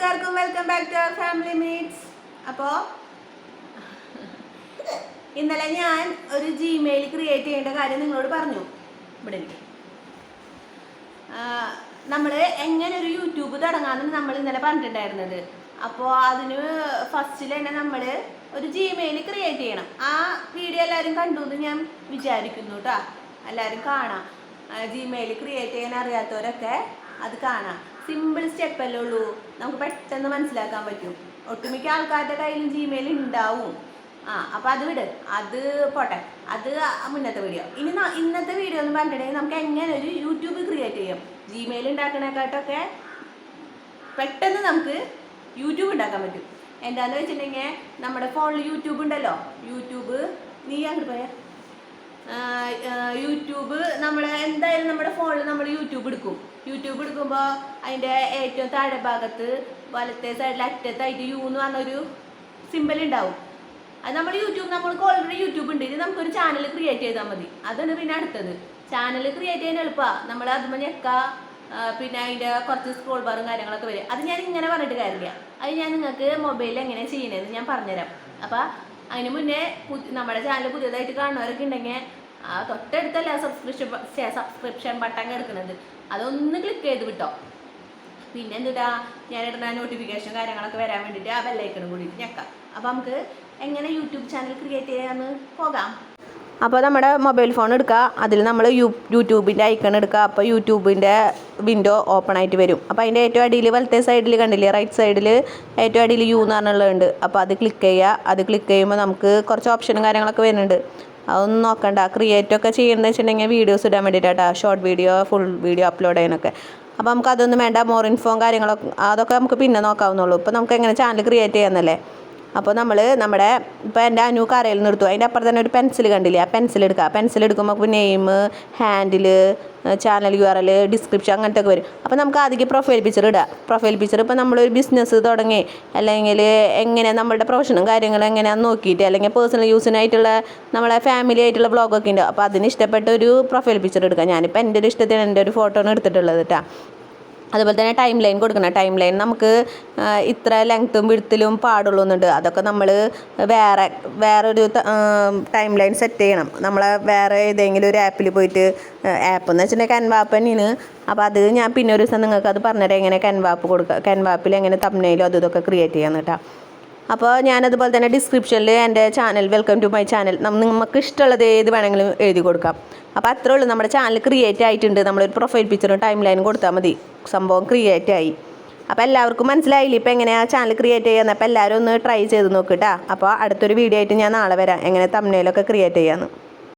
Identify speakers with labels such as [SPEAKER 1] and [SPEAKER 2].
[SPEAKER 1] കൂട്ടുകാർക്കും welcome back to our family meets അപ്പോൾ ഇന്നലെ ഞാൻ ഒരു ജിമെയിൽ ക്രിയേറ്റ് ചെയ്യേണ്ട കാര്യം നിങ്ങളോട് പറഞ്ഞു. ഇവിടെ നമ്മൾ എങ്ങനെ ഒരു യൂട്യൂബ് തുടങ്ങാമെന്ന് നമ്മൾ ഇന്നലെ പറഞ്ഞിട്ടുണ്ടായിരുന്നത്. അപ്പോൾ അതിന് ഫസ്റ്റിൽ തന്നെ നമ്മൾ ഒരു ജിമെയിൽ ക്രിയേറ്റ് ചെയ്യണം. ആ വീഡിയോ എല്ലാവരും കണ്ടു എന്ന് ഞാൻ വിചാരിക്കുന്നു കേട്ടോ എല്ലാവരും കാണാം. ജിമെയിൽ ക്രിയേറ്റ് ചെയ്യാൻ അറിയാത്തവരൊക്കെ അത് കാണാം. സിമ്പിൾ സ്റ്റെപ്പ് അല്ലേ ഉള്ളൂ. നമുക്ക് പെട്ടെന്ന് മനസ്സിലാക്കാൻ പറ്റും. ഒട്ടുമിക്ക ആൾക്കാരുടെ കയ്യിലും ജിമെയിൽ ഉണ്ടാവും ആ അപ്പൊ അത് വിട്. അത് പോട്ടെ. അത് മുന്നത്തെ വീഡിയോ ഇനി ഇന്നത്തെ വീഡിയോ എന്ന് പറഞ്ഞിട്ടുണ്ടെങ്കിൽ നമുക്ക് എങ്ങനെ ഒരു യൂട്യൂബ് ക്രിയേറ്റ് ചെയ്യാം? ജിമെയിൽ ഉണ്ടാക്കണേക്കാട്ടൊക്കെ പെട്ടെന്ന് നമുക്ക് യൂട്യൂബ് ഉണ്ടാക്കാൻ പറ്റും. എന്താന്ന് വെച്ചിട്ടുണ്ടെങ്കിൽ നമ്മുടെ ഫോണിൽ യൂട്യൂബ് ഉണ്ടല്ലോ. യൂട്യൂബ് നീ അങ്ങോട്ട് പോയ? യൂട്യൂബ് നമ്മൾ എന്തായാലും നമ്മുടെ ഫോണിൽ നമ്മൾ യൂട്യൂബ് എടുക്കും. യൂട്യൂബ് എടുക്കുമ്പോൾ അതിന്റെ ഏറ്റവും താഴെ ഭാഗത്ത് വലത്തെ സൈഡിൽ അറ്റത്തായിട്ട് യു എന്ന് പറഞ്ഞൊരു സിമ്പിൾ ഉണ്ടാവും. അത് നമ്മൾ യൂട്യൂബ് നമ്മൾക്ക് ഓൾറെഡി യൂട്യൂബ് ഉണ്ട്. ഇനി നമുക്കൊരു ചാനൽ ക്രിയേറ്റ് ചെയ്താൽ മതി. അതാണ് പിന്നെ അടുത്തത്. ചാനൽ ക്രിയേറ്റ് ചെയ്യാൻ എളുപ്പമാണ് നമ്മൾ അതുമ്പോൾ ഞെക്ക പിന്നെ അതിന്റെ കുറച്ച് സ്ക്രോൾ ബാറും കാര്യങ്ങളൊക്കെ വരും. അത് ഞാൻ ഇങ്ങനെ പറഞ്ഞിട്ട് കാര്യമില്ല. അത് ഞാൻ നിങ്ങൾക്ക് മൊബൈലിൽ എങ്ങനെ ചെയ്യണതെന്ന് ഞാൻ പറഞ്ഞുതരാം. അപ്പോൾ അതിന് മുന്നേ നമ്മുടെ ചാനൽ പുതിയതായിട്ട് കാണുന്നവരൊക്കെ ഉണ്ടെങ്കിൽ ആ തൊട്ടടുത്തല്ല സബ്സ്ക്രിപ്ഷൻ സബ്സ്ക്രിപ്ഷൻ ബട്ടൺ കിടക്കുന്നത്. അതൊന്ന് ക്ലിക്ക് ചെയ്ത് വിട്ടോ. പിന്നെ എന്തിട്ടാ? ഞാൻ ഇടുന്ന നോട്ടിഫിക്കേഷൻ കാര്യങ്ങളൊക്കെ വരാൻ വേണ്ടിയിട്ട് ആ ബെല്ലൈക്കണും കൂടി ഞെക്കാം. അപ്പം നമുക്ക് എങ്ങനെ യൂട്യൂബ് ചാനൽ ക്രിയേറ്റ് ചെയ്യാമെന്ന് പോകാം. അപ്പോൾ നമ്മുടെ മൊബൈൽ ഫോൺ എടുക്കുക. അതിൽ നമ്മൾ യു യൂട്യൂബിന്റെ ഐക്കൺ എടുക്കുക. അപ്പോൾ യൂട്യൂബിന്റെ വിൻഡോ ഓപ്പൺ ആയിട്ട് വരും. അപ്പോൾ അതിന്റെ ഏറ്റവും അടിയിൽ വലത്തെ സൈഡിൽ കണ്ടില്ലേ? റൈറ്റ് സൈഡിൽ ഏറ്റവും അടിയിൽ യു എന്ന് പറഞ്ഞുള്ളതുണ്ട് അപ്പോൾ അത് ക്ലിക്ക് ചെയ്യുക. അത് ക്ലിക്ക് ചെയ്യുമ്പോൾ നമുക്ക് കുറച്ച് ഓപ്ഷനും കാര്യങ്ങളൊക്കെ വരുന്നുണ്ട്. അതൊന്നും നോക്കണ്ട. ക്രിയേറ്റ് ഒക്കെ ചെയ്യുന്നത് വെച്ചിട്ടുണ്ടെങ്കിൽ വീഡിയോസ് ഇടാൻ വേണ്ടിയിട്ടാ short video full video upload ചെയ്യാനൊക്കെ. അപ്പോൾ നമുക്ക് അതൊന്നും വേണ്ട. മോർ ഇൻഫോം കാര്യങ്ങളൊക്കെ അതൊക്കെ നമുക്ക് പിന്നെ നോക്കാവുന്നുള്ളൂ ഇപ്പോൾ നമുക്ക് എങ്ങനെ ചാനൽ ക്രിയേറ്റ് ചെയ്യാമെന്നല്ലേ അപ്പോൾ നമ്മൾ നമ്മുടെ ഇപ്പോൾ എന്റെ അനു കരയിൽ നിർത്തും. അതിന്റെ അപ്പുറം തന്നെ ഒരു പെൻസിൽ കണ്ടില്ലേ? ആ പെൻസിൽ എടുക്കുക പെൻസിൽ എടുക്കുമ്പോൾ name handle channel U R L description അങ്ങനത്തെ ഒക്കെ വരും. അപ്പോൾ നമുക്ക് ആദ്യം പ്രൊഫൈൽ പിക്ചർ ഇടുക പ്രൊഫൈൽ പിക്ചർ ഇപ്പോൾ നമ്മളൊരു ബിസിനസ് തുടങ്ങി. അല്ലെങ്കിൽ എങ്ങനെ നമ്മളുടെ പ്രൊഫഷനും കാര്യങ്ങളും എങ്ങനെയാണെന്ന് നോക്കിയിട്ട് അല്ലെങ്കിൽ പേഴ്സണൽ യൂസിനായിട്ടുള്ള നമ്മളെ ഫാമിലി ആയിട്ടുള്ള ബ്ലോഗൊക്കെ ഉണ്ട്. അപ്പോൾ അതിന് ഇഷ്ടപ്പെട്ട ഒരു പ്രൊഫൈൽ പിക്ചർ എടുക്കുക ഞാനിപ്പോൾ എന്റെ ഒരു ഇഷ്ടത്തിന് എന്റെ ഒരു ഫോട്ടോ ആണ് എടുത്തിട്ടുള്ളത് കേട്ടോ അതുപോലെ തന്നെ ടൈം ലൈൻ കൊടുക്കണം. ടൈം ലൈൻ നമുക്ക് ഇത്ര ലെങ്ത്തും വിടുത്തിലും പാടുള്ളൂ എന്നുണ്ട് അതൊക്കെ നമ്മൾ വേറെ വേറൊരു ടൈം ലൈൻ സെറ്റ് ചെയ്യണം. നമ്മൾ വേറെ ഏതെങ്കിലും ഒരു ആപ്പിൽ പോയിട്ട് ആപ്പ് എന്ന് വെച്ചിട്ടുണ്ടെങ്കിൽ കൻവാപ്പ് തന്നെയാണ്. അപ്പോൾ അത് ഞാൻ പിന്നെ ഒരു ദിവസം നിങ്ങൾക്ക് അത് പറഞ്ഞുതരാം. എങ്ങനെ കൻവാപ്പ് കൊടുക്കുക കൻവാപ്പിൽ എങ്ങനെ തമ്മിലും അതും ഇതൊക്കെ ക്രിയേറ്റ് ചെയ്യാമെന്ന് കേട്ടോ അപ്പോൾ ഞാനതുപോലെ തന്നെ ഡിസ്ക്രിപ്ഷനിൽ എന്റെ channel welcome to my channel നമുക്ക് ഇഷ്ടമുള്ളത് ഏത് വേണമെങ്കിലും എഴുതി കൊടുക്കാം. അപ്പോൾ അത്രേ ഉള്ളൂ. നമ്മുടെ ചാനൽ ക്രിയേറ്റ് ആയിട്ടുണ്ട്. നമ്മളൊരു പ്രൊഫൈൽ പിക്ചറും ടൈം ലൈനും കൊടുത്താൽ മതി. സംഭവം ക്രിയേറ്റ് ആയി. അപ്പോൾ എല്ലാവർക്കും മനസ്സിലായില്ലേ? ഇപ്പോൾ എങ്ങനെയാ ചാനൽ ക്രിയേറ്റ് ചെയ്യുന്നത് അപ്പോൾ എല്ലാവരും ഒന്ന് ട്രൈ ചെയ്ത് നോക്കിട്ടാ അപ്പോൾ അടുത്തൊരു വീഡിയോ ആയിട്ട് ഞാൻ നാളെ വരാം. എങ്ങനെ തമ്മിലൊക്കെ ക്രിയേറ്റ് ചെയ്യാമെന്ന്